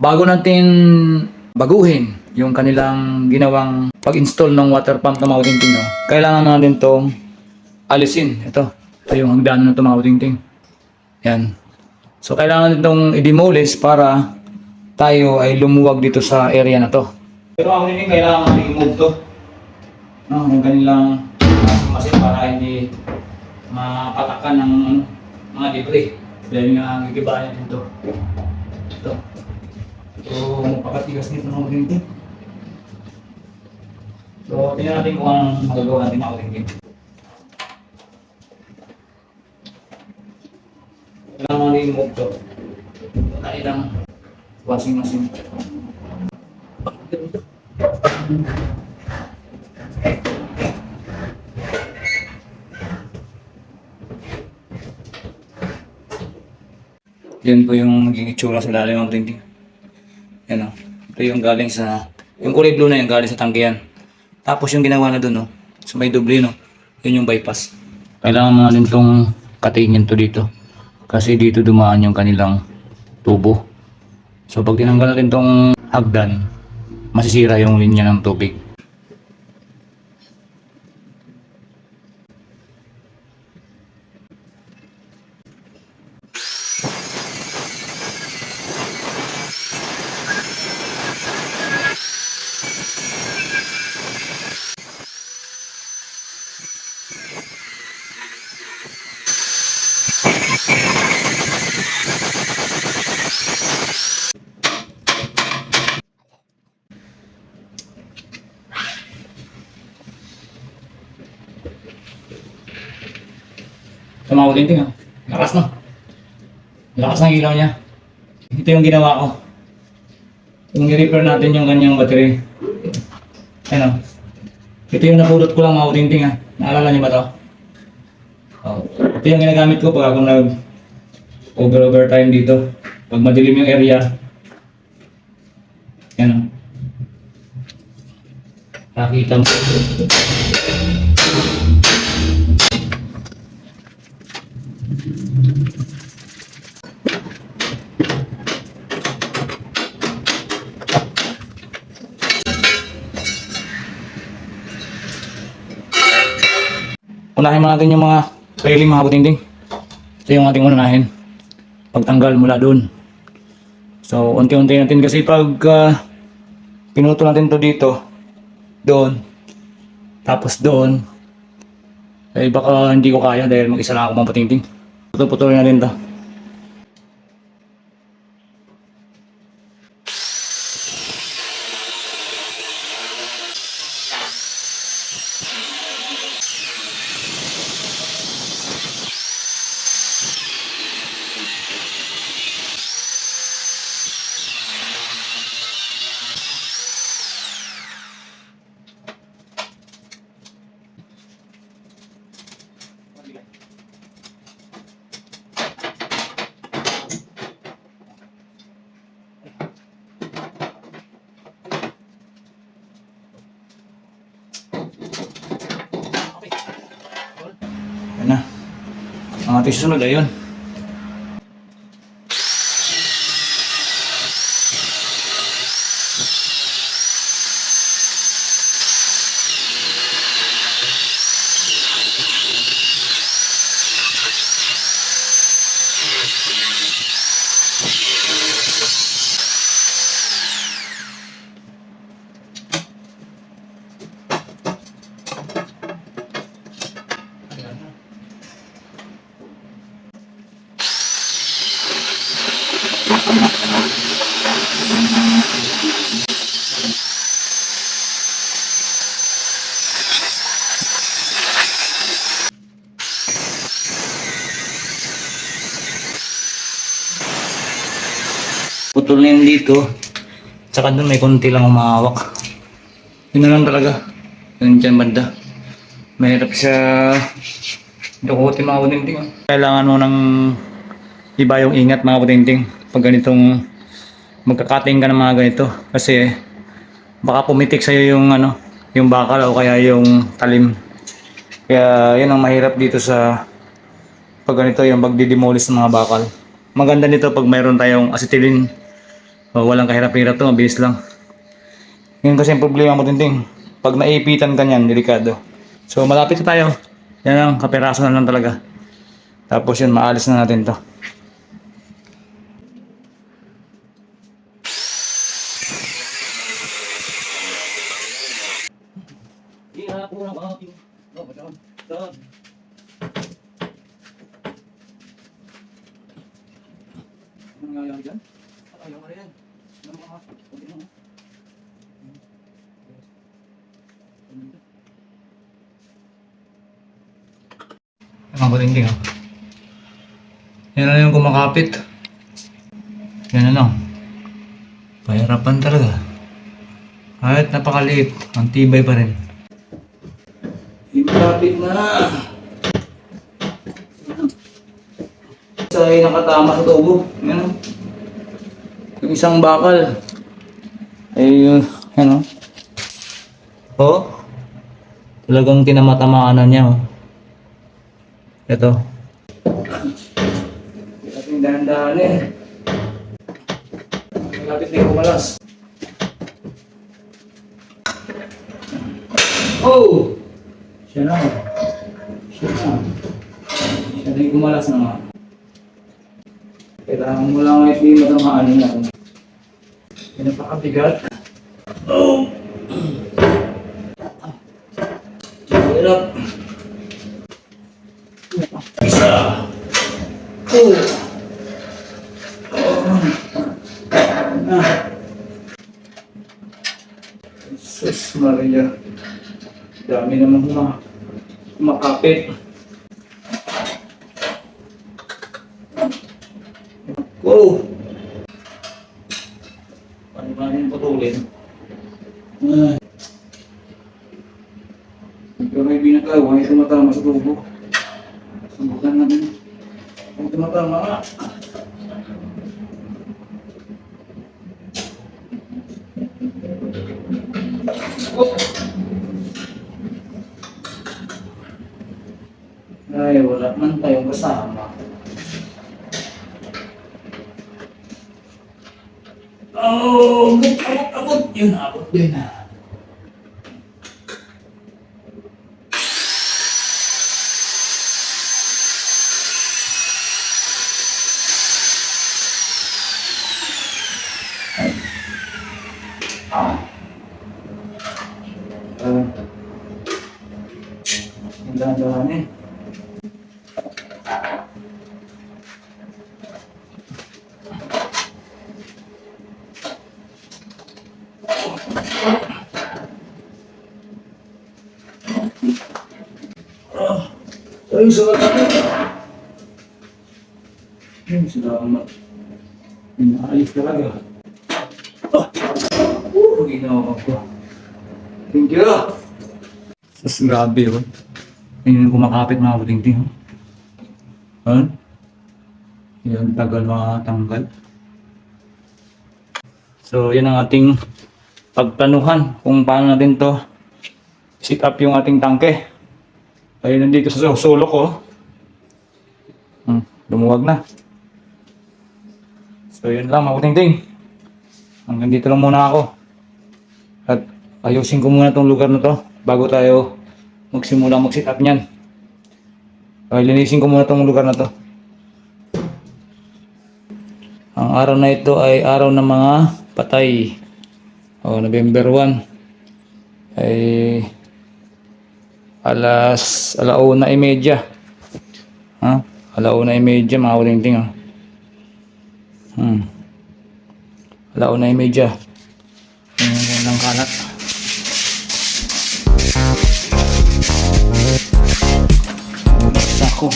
bago natin baguhin yung kanilang ginawang pag-install ng water pump ng mga utingting, no, kailangan natin tong alisin. Ito. Ito yung hagdanan ng ito mga utingting. Yan. So, kailangan itong i-demolish para tayo ay lumuwag dito sa area na to. Pero ako din kailangan natin i-move to. No, yung kanilang masin para hindi mapatakan ng ano, mga debris. Dahil nga ang gigibayan dito. Ito. So, mapakatigas nito ng ulinti. So, tingnan natin kung anong magagawa natin mga ulinti. Kailangan natin i-move to. Kaya lang washing machine. Yan po yung magiging itsura sa lalim ng printing. Yan o. Ito yung galing sa... Yung kulay blue na yung galing sa tangkihan. Tapos yung ginawa na dun, no? So may doble, no? Yun yung bypass. Kailangan mo natin itong katingin to dito. Kasi dito dumaan yung kanilang tubo. So pag tinanggal natin tong hagdan, masisira yung linya ng tubig. Tumawag din ah. Lakas no. Lakas ng ilaw niya. Ito yung ginawa ko. Yung i-repair natin yung kanyang battery. Ano? Ito yung napulot ko lang mga utinting ha. Naalala niyo ba to? Oh. Ito yung ginagamit ko pag ako nag over overtime dito. Pag madilim yung area. Yan o. Nakita mo. Unahin mo natin yung mga trailing mga butingting. Ito yung ating unahin. Pagtanggal mula doon. So, unti-unti natin kasi pag uh, pinuto natin to dito, doon, tapos doon, eh baka hindi ko kaya dahil mag-isa lang ako mga butingting. Putol-putulin natin to. Yan na. Ang ating susunod ayun. Putol na dito. Tsaka doon may konti lang umahawak. Yun na lang talaga. Yun dyan banda. Mahirap siya dukutin mga butinting. oh. Kailangan mo ng iba yung ingat mga butinting. Pag ganitong magkakating ka ng mga ganito. Kasi baka pumitik sa'yo yung ano, yung bakal o kaya yung talim. Kaya yun ang mahirap dito sa pag ganito yung pagdidemolish ng mga bakal. Maganda nito pag mayroon tayong acetylene O, walang kahirap-hirap to, mabilis lang. Yun kasi yung problema mo, Tinting. Pag naipitan ka niyan, delikado. So, malapit na tayo. Yan lang, kaperaso na lang talaga. Tapos yun, maalis na natin to. Ano nangyayari dyan? Ayaw ka rin. Ano mga... Kunti lang, oh. Ang buting ah. Yan na yung kumakapit. Yan na lang. Pahirapan talaga. Kahit napakaliit, ang tibay pa rin. Imapit na! Ay nakatama sa tubo. Yan. Yung isang bakal. Ay, yun. Yan o. Oh. Talagang tinamatamaan niya oh. Ito. Ating dahan-dahan eh. Malapit na yung kumalas. Oh! Siya na. Siya na. Siya na yung kumalas na nga. Kailangan mo lang ay hindi matamaan niya. Yan ang pakabigat. Oh! Hirap. Isa. Oh. Dami naman mga makapit. Go! Paano ba yung putulin? Ah. Pero may ay tumatama sa tubo. Subukan natin. Kung tumatama nga. Oh. Ay, wala man tayong kasama. Oh, abot, abot, abot. Yun, abot din ah. Ah. Uh, dahan-dahan eh. Ay, salamat. Ay, salamat. Inaayos talaga. Ah! Uh, ginawa ko. Thank you. Sus, grabe yun. Ayun yung kumakapit mga buting-ting. Han? Yan, tagal makatanggal. So, yan ang ating pagplanuhan kung paano natin to sit up yung ating tangke. Ay, nandito sa solo ko. Hmm, lumuwag na. So, yun lang mga buting-ting. Hanggang dito lang muna ako. At ayusin ko muna tong lugar na to bago tayo magsimula mag-sit up niyan. Okay, linisin ko muna tong lugar na to. Ang araw na ito ay araw ng mga patay. O, November 1 ay alas alauna e media. Ha alauna e media mga kulingting ha ah. hmm. Alauna e media. Hmm, ng kalat. Basta ko.